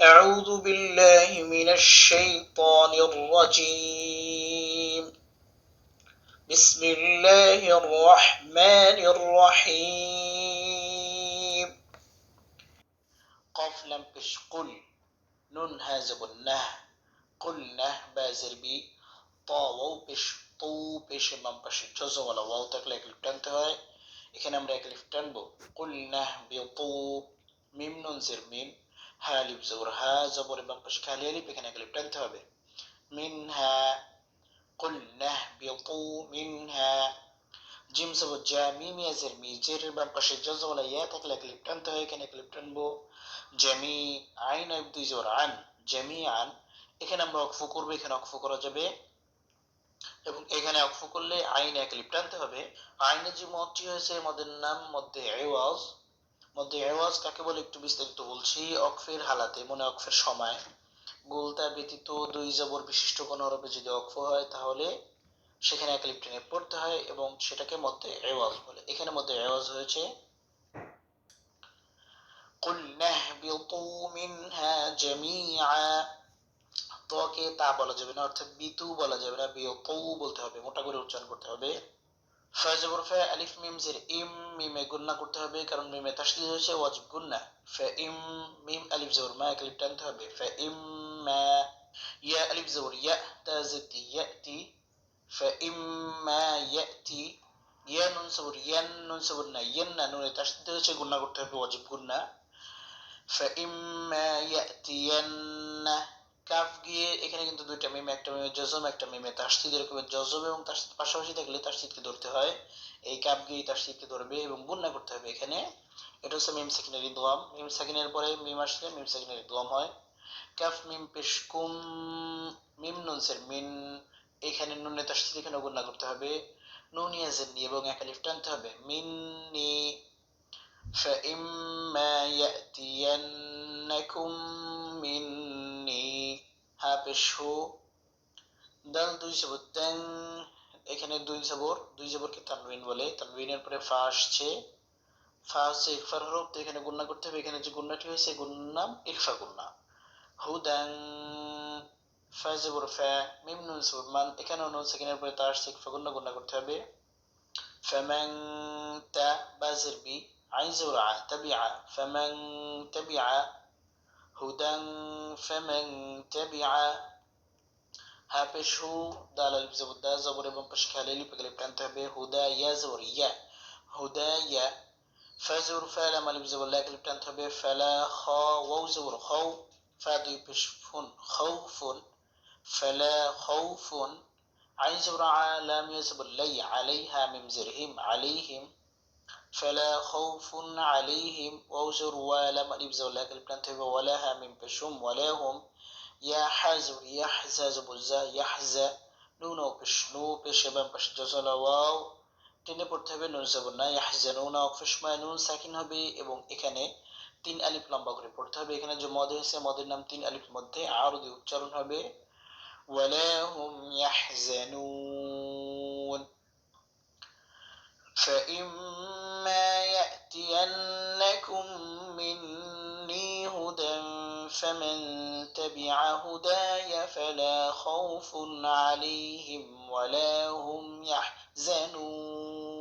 أعوذ بالله من الشيطان الرجيم بسم الله الرحمن الرحيم قف لم بش قل نون هازب النه قلنا بازر بي طاو بش طو بش বাম পাশে জজম ওয়ালা ওয়াও থাকলে এক লিফ টানতে হয় এখানে আমরা এক লিফ টানবো কুলনা বিতু মিম নুন জের মিম হা লিফ জবর হা, জবর বাম পাশে খালি আলিফ এখানে এক লিফ টানতে হবে। মিনহা কুলনা বিতু মিনহা জিম জবর জা, মিম ইয়া জের মি, জের বাম পাশে জজম ওয়ালা ইয়া থাকলে এক লিফ টানতে হয়, এখানে এক লিফ টানবো। জামি আইন দুই জবর আন, জামি আন, এখানে আমরা অক্ফ করব, এখানে অক্ফ করা যাবে। এবং এখানে অক্ফ করলে আইন এক লিপ টানতে হবে। আইনে যে মতটি হয়েছে মদের নাম, মধ্যে এওয়াজ মধ্যে এওয়াজ কাকে বলে একটু বিস্তারিত বলছি অক্ফের হালাতে মনে অক্ফের সময় গোলতা ব্যতীত দুই জবর বিশিষ্ট কোন হরফে যদি অক্ফ হয় তাহলে সেখানে এক লিপ টেনে পড়তে হয় এবং সেটাকে মধ্যে এওয়াজ বলে এখানে মধ্যে এওয়াজ হয়েছে قلنا اهبطوا منها جميعا তোকে তা বলা যাবে না অর্থাৎ বিতু বলা যাবে না বিয়তু বলতে হবে মোটা করে উচ্চারণ করতে হবে ফাজবর ফা আলিফ মিম জের ইম মিমে গুন্না করতে হবে, কারণ মিমে তাসদিদ হয়েছে ওয়াজিব গুন্না ফা ইম মিম আলিফ জবর, মা এক টানতে হবে। ফা ইম মা ইয়া আলিফ জবর, ইয়া তাজিতি ইয়াতি ফা ইম মা ইয়াতি ইয়া নুন সবর ইয়ান নুন সবর না ইয়ান না, নুনে তাসদিদ হয়েছে গুন্না করতে হবে, ওয়াজিব গুন্না ফা ইম মা ইয়াতিয়ান্না গিয়ে এখানে কিন্তু দুইটা মিমে একটা মিমে জজম একটা মিমে তাসদিদ এরকম জজম এবং তাসদিদ পাশাপাশি থাকলে তাসদিদকে ধরতে হয় এই কাফ গিয়ে তাসদিদকে ধরবে এবং গুন্না করতে হবে এখানে এটা হচ্ছে মিম সাকিনের দোয়াম মিম সাকিনের পরে মিম আসলে মিম সাকিনের দোয়াম হয় কাফ মিম পেশ কুম মিম নুনসের মিন এখানে নুনে তাসদিদ এখানে গুন্না করতে হবে নুন ইয়াজের নি এবং একালিফ টানতে হবে মিন্নি فإما يأتينكم মিন্নি হা পেশ হু দাল দুই জবর, দেন এখানে দুই জবর, দুই জবরকে তানবিন বলে। তানবিনের পরে ফা আসছে। ফা হচ্ছে ইকফার হরফ, তো এখানে গুন্না করতে হবে। এখানে যে গুন্নাটি হয়েছে গুন্নাম ইকফা গুন্না হুদান ফা জবর, ফা, মিম নুন জবর, মান এখানে নুন সেকেন্ডের পরে তার আসছে, ইকফা গুন্না গুন্না করতে হবে। তা বাজের বি আইন জবর আ তাবিআ ফামান তাবিআ هدى فمن تبع. هابش هو دا لب زبر دا زبر بم پش به هدى يا زور يا هدى يا فزور فعل ما لب زبر لکلی به فلا خا وزور خو. فادي بش فون خوفون فلا خوف عين زبر لام يزبر لي عليها ممزرهم عليهم فلا خوف عليهم ووزر ولم ألف زولا كالبلانت ولها من بشم ولا هم يا حزر يحزز بزا يحزى নুন পেশ নু পেশ এবং পেশ জজলা ওয়াও টেনে পড়তে হবে নুন জবর না ইয়াহজানুনা অফসময় নুন সাকিন হবে এবং এখানে তিন আলিফ লম্বা করে পড়তে হবে এখানে যে মদ হয়েছে মদের নাম তিন আলিফ মধ্যে আরো দুই উচ্চারণ হবে ওয়ালা হুম ইয়াহজানুন فإما يأتينكم مني هدى فمن تبع هداي فلا خوف عليهم ولا هم يحزنون.